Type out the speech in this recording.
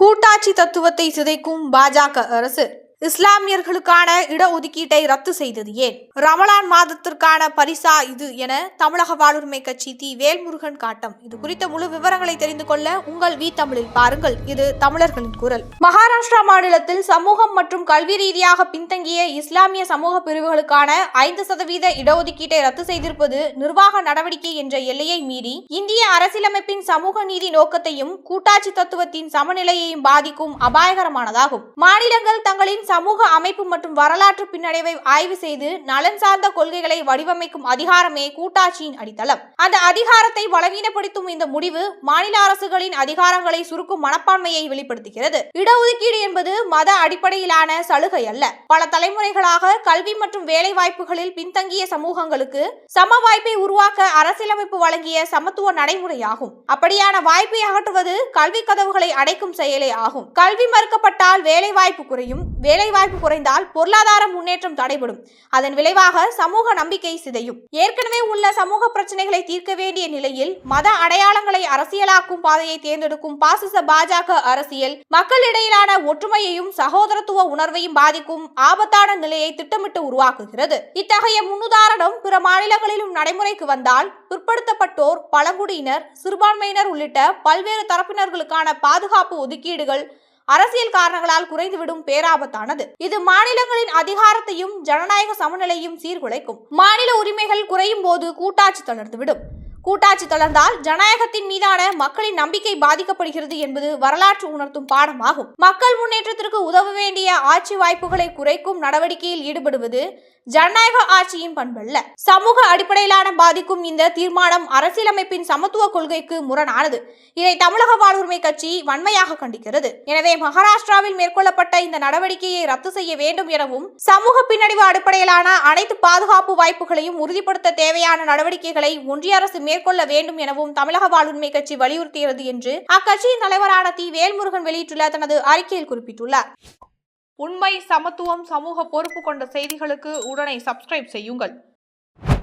கூட்டாட்சி தத்துவத்தை சிதைக்கும் பாஜக அரசு. இஸ்லாமியர்களுக்கான இடஒதுக்கீட்டை ரத்து செய்தது ஏன்? ரமலான் மாதத்திற்கான பரிசா இது என தமிழக வாழ்வுரிமை கட்சி தி. வேல்முருகன் காட்டம். இது குறித்த முழு விவரங்களை தெரிந்து கொள்ள உங்கள் வி தமிழில் பாருங்கள். இது தமிழர்களின் குரல். மகாராஷ்டிரா மாநிலத்தில் சமூகம் மற்றும் கல்வி ரீதியாக பின்தங்கிய இஸ்லாமிய சமூக பிரிவுகளுக்கான ஐந்து சதவீத இடஒதுக்கீட்டை ரத்து செய்திருப்பது நிர்வாக நடவடிக்கை என்ற எல்லையை மீறி இந்திய அரசியலமைப்பின் சமூக நீதி நோக்கத்தையும் கூட்டாட்சி தத்துவத்தின் சமநிலையையும் பாதிக்கும் அபாயகரமானதாகும். மாநிலங்கள் தங்களின் சமூக அமைப்பு மற்றும் வரலாற்று பின்னடைவை ஆய்வு செய்து நலன் சார்ந்த கொள்கைகளை வடிவமைக்கும் அதிகாரமே கூட்டாட்சியின் அடித்தளம். அந்த அதிகாரத்தை பலவீனப்படுத்தும் இந்த முடிவு மாநில அரசுகளின் அதிகாரங்களை சுருக்கும் மனப்பான்மையை வெளிப்படுத்துகிறது. இடஒதுக்கீடு என்பது மத அடிப்படையிலான சலுகை அல்ல. பல தலைமுறைகளாக கல்வி மற்றும் வேலை வாய்ப்புகளில் பின்தங்கிய சமூகங்களுக்கு சம வாய்ப்பை உருவாக்க அரசியலமைப்பு வழங்கிய சமத்துவ நடைமுறையாகும். அப்படியான வாய்ப்பை அகற்றுவது கல்வி கதவுகளை அடைக்கும் செயலே ஆகும். கல்வி மறுக்கப்பட்டால் வேலை வாய்ப்பு குறையும். வேலை வாய்ப்பு குறைந்தால் பொருளாதார முன்னேற்றம் தடைபடும். அதன் விளைவாக சமூக நம்பிக்கை சிதையும். ஏற்கனவே உள்ள சமூக பிரச்சனைகளை தீர்க்க வேண்டிய நிலையில் மத அடையாளங்களை அரசியலாக்கும் பாதையை தேர்ந்தெடுக்கும் பாசிச பாஜக அரசியல் மக்களிடையிலான ஒற்றுமையையும் சகோதரத்துவ உணர்வையும் பாதிக்கும் ஆபத்தான நிலையை திட்டமிட்டு உருவாக்குகிறது. இத்தகைய முன்னுதாரணம் பிற மாநிலங்களிலும் நடைமுறைக்கு வந்தால் பிற்படுத்தப்பட்டோர் பழங்குடியினர் சிறுபான்மையினர் உள்ளிட்ட பல்வேறு தரப்பினர்களுக்கான பாதுகாப்பு ஒதுக்கீடுகள் அரசியல் காரணங்களால் குறைந்துவிடும் பேராபத்தானது. இது மாநிலங்களின் அதிகாரத்தையும் ஜனநாயக சமநிலையும் சீர்குலைக்கும். மாநில உரிமைகள் குறையும் போது கூட்டாட்சி தளர்ந்துவிடும். கூட்டாட்சி தொடர்ந்தால் ஜனநாயகத்தின் மீதான மக்களின் நம்பிக்கை பாதிக்கப்படுகிறது என்பது வரலாற்று உணர்த்தும் பாடமாகும். மக்கள் முன்னேற்றத்திற்கு உதவ வேண்டிய ஆட்சி வாய்ப்புகளை குறைக்கும் நடவடிக்கையில் ஈடுபடுவது ஜனநாயக ஆட்சியின் பண்பல்ல. சமூக அடிப்படையிலான பாதிக்கும் இந்த தீர்மானம் அரசியலமைப்பின் சமத்துவ கொள்கைக்கு முரணானது. இதை தமிழக வாழ்வுரிமை கட்சி வன்மையாக கண்டிக்கிறது. எனவே மகாராஷ்டிராவில் மேற்கொள்ளப்பட்ட இந்த நடவடிக்கையை ரத்து செய்ய வேண்டும் எனவும் சமூக பின்னடைவு அடிப்படையிலான அனைத்து பாதுகாப்பு வாய்ப்புகளையும் உறுதிப்படுத்த தேவையான நடவடிக்கைகளை ஒன்றிய அரசு மேற்கொள்ள வேண்டும் எனவும் தமிழக வாழ்வுரிமை கட்சி வலியுறுத்துகிறது என்று அக்கட்சியின் தலைவரான தி. வேல்முருகன் வெளியிட்டுள்ள தனது அறிக்கையில் குறிப்பிட்டுள்ளார். உண்மை சமத்துவம் சமூக பொறுப்பு கொண்ட செய்திகளுக்கு உடனே சப்ஸ்கிரைப் செய்யுங்கள்.